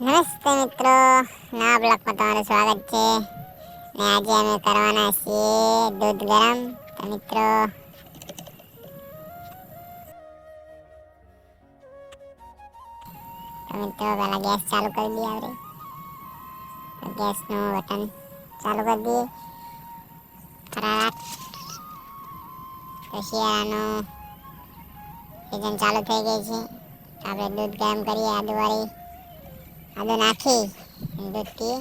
નમસ્તે મિત્રો. નવા બ્લોકમાં તમારું સ્વાગત છે. ને આજે અમે કરવાના છીએ દૂધ ગરમ. તો મિત્રો મિત્રો, પહેલા ગેસ ચાલુ કરી દઈએ આપણે. તો ગેસનું બટન ચાલુ કરી દઈએ. ફટાફટ તો શિયાળાનું સિઝન ચાલુ થઈ ગઈ છે. આપણે દૂધ ગરમ કરીએ આદુવાળી. આદુ નાખી દૂધ પીએ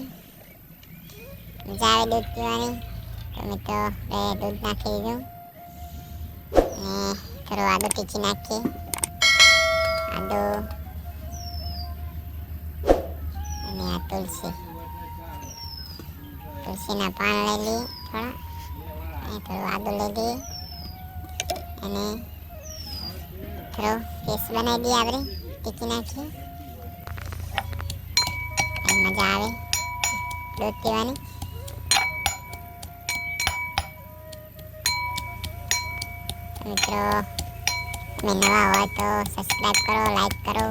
મજા આવે દૂધ પીવાની. તો મિત્રો આપણે દૂધ નાખી દીધું. અને થોડું આદો ટીચી નાખીએ આદો. અને આ તુલસી. તુલસીના પાન લઈ લઈએ થોડા. અને થોડું આદુ લઈ લઈએ અને થોડો પેસ્ટ બનાવી દઈએ આપણે. ટીચી નાખીએ મજા આવે. દૂધ પીવાની. મિત્રો, તમે નવા હોય તો સબસ્ક્રાઈબ કરો લાઈક કરો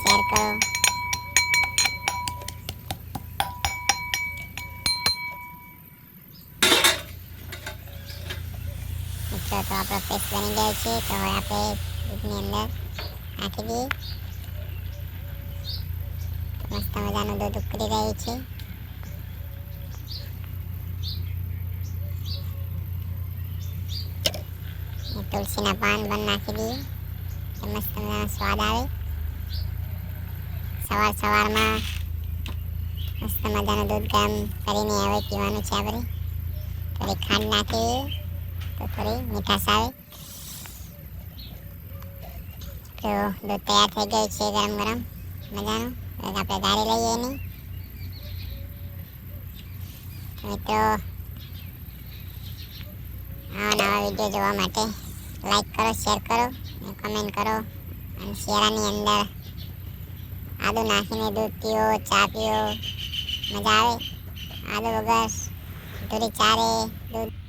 શેર કરો. મિત્રો, તો આપણો પેસ્ટ બની ગયો છે. તો હવે આપણે દૂધની અંદર નાખી દઈએ. મસ્ત મજાનું દૂધ ઉકળી રહ્યું છે. તુલસીના પાન પણ નાખી દઈએ. તો મસ્ત મજાનો સ્વાદ આવે. સવાર સવારમાં મસ્ત મજાનું દૂધ ગરમ કરીને હવે પીવાનું છે આપણે. થોડી ખાંડ નાખી તો થોડી મીઠાશ આવે. તો દૂધ તૈયાર થઈ ગયું છે ગરમ ગરમ મજાનું. આપણે ગાડી લઈએ એની. તો આવા નવા વીડિયો જોવા માટે લાઈક કરો શેર કરો કમેન્ટ કરો. અને શિયાળાની અંદર આદુ નાખીને દૂધ પીઓ, ચા પીઓ. મજા આવે? આદુ વગર થોડી ચારે, દૂધ